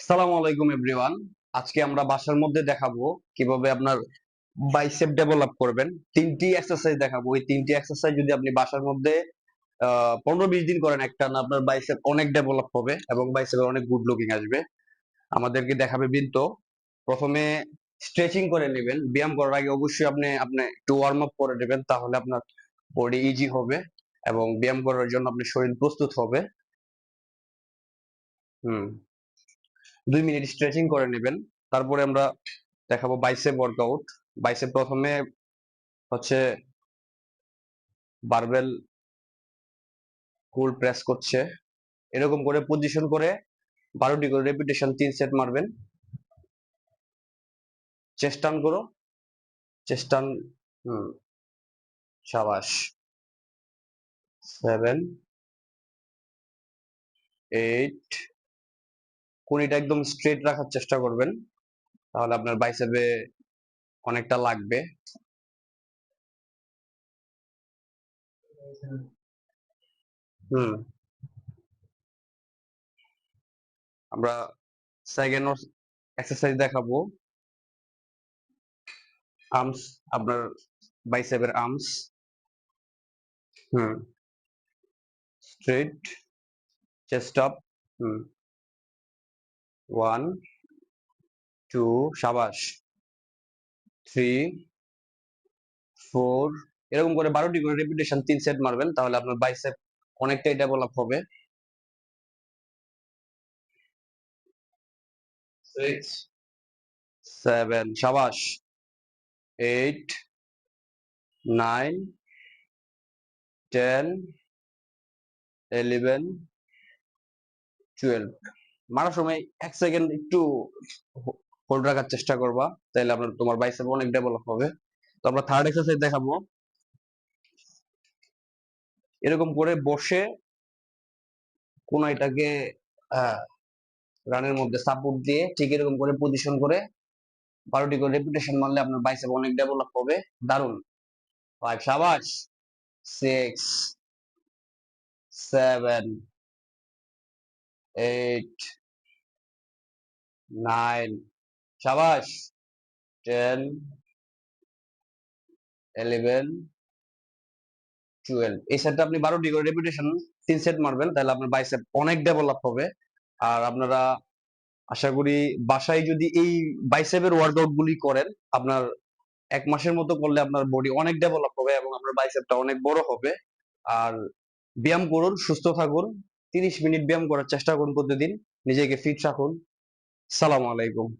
সালাম আলাইকুম এভরিওয়ান আজকে আমরা বাসার মধ্যে দেখাবো কীভাবে আপনার বাইসেপ ডেভেলপ করবেন। তিনটি এক্সারসাইজ দেখাবো। ওই তিনটি এক্সারসাইজ যদি আপনি বাসার মধ্যে পনেরো বিশ দিন করেন, একটা আপনার বাইসেপ অনেক ডেভেলপ হবে এবং বাইসেপের অনেক গুড লুকিং আসবে। আমাদেরকে দেখাবে বিন্তু প্রথমে স্ট্রেচিং করে নেবেন। ব্যায়াম করার আগে অবশ্যই আপনি আপনি একটু ওয়ার্ম আপ করে নেবেন, তাহলে আপনার বডি ইজি হবে এবং ব্যায়াম করার জন্য আপনার শরীর প্রস্তুত হবে। হুম। দুই মিনিট স্ট্রেচিং করে নেবেন। তারপরে আমরা দেখাবো বাইসেপ ওয়ার্কআউট বাইসেপ প্রথমে হচ্ছে বারবেল কুল প্রেস করছে। এরকম করে পজিশন করে বারোটি করে রেপিটেশন তিন সেট মারবেন। চেষ্টান করো। চেষ্টান সাবাস। সেভেন এইট কুড়িটা একদম স্ট্রেট রাখার চেষ্টা করবেন। তাহলে আপনার বাইসেপে অনেকটা লাগবে। হুম। আমরা সেকেন্ড এক্সারসাইজ দেখাবো। আর্মস আপনার বাইসেপের arms hmm. Straight chest up hmm. One, two, সাবাস। থ্রি, ফোর, এরকম করে বারোটি করে রেপিটেশন তিন সেট মারবেন, তাহলে আপনার বাইসেপ অনেকটাই ডেভেলপ হবে। সিক্স সেভেন সাবাস। Eight nine ten eleven twelve মারার সময় এক সেকেন্ড একটু হোল্ড রাখার চেষ্টা করবা তাহলে আপনার তোমার বাইসেপ অনেক ডেভেলপ হবে। তো আমরা থার্ড এক্সারসাইজ দেখাবো। এরকম করে বসে কোন এটাকে রানের মধ্যে সাপোর্ট দিয়ে ঠিক এরকম করে পজিশন করে বারোটি করে রেপুটেশন মারলে আপনার বাইসেপ অনেক ডেভেলপ হবে। দারুণ ফাইভ সাবাস। সিক্স সেভেন এইট নাইন সাবাস টেন ইলেভেন টুয়েলভ এই সেটটা আপনি বারোটি করে রেপুটেশন তিন সেট মারবেন, তাহলে আপনার বাইসেপ অনেক ডেভেলপ হবে। আর আপনারা আশা করি বাসায় যদি এই বাইসেপের ওয়ার্কআউট গুলি করেন, আপনার এক মাসের মতো করলে আপনার বডি অনেক ডেভেলপ হবে এবং আপনার বাইসেপটা অনেক বড় হবে। আর ব্যায়াম করুন, সুস্থ থাকুন, তিরিশ মিনিট ব্যায়াম করার চেষ্টা করুন প্রতিদিন, নিজেকে ফিট রাখুন। সালাম আলাইকুম।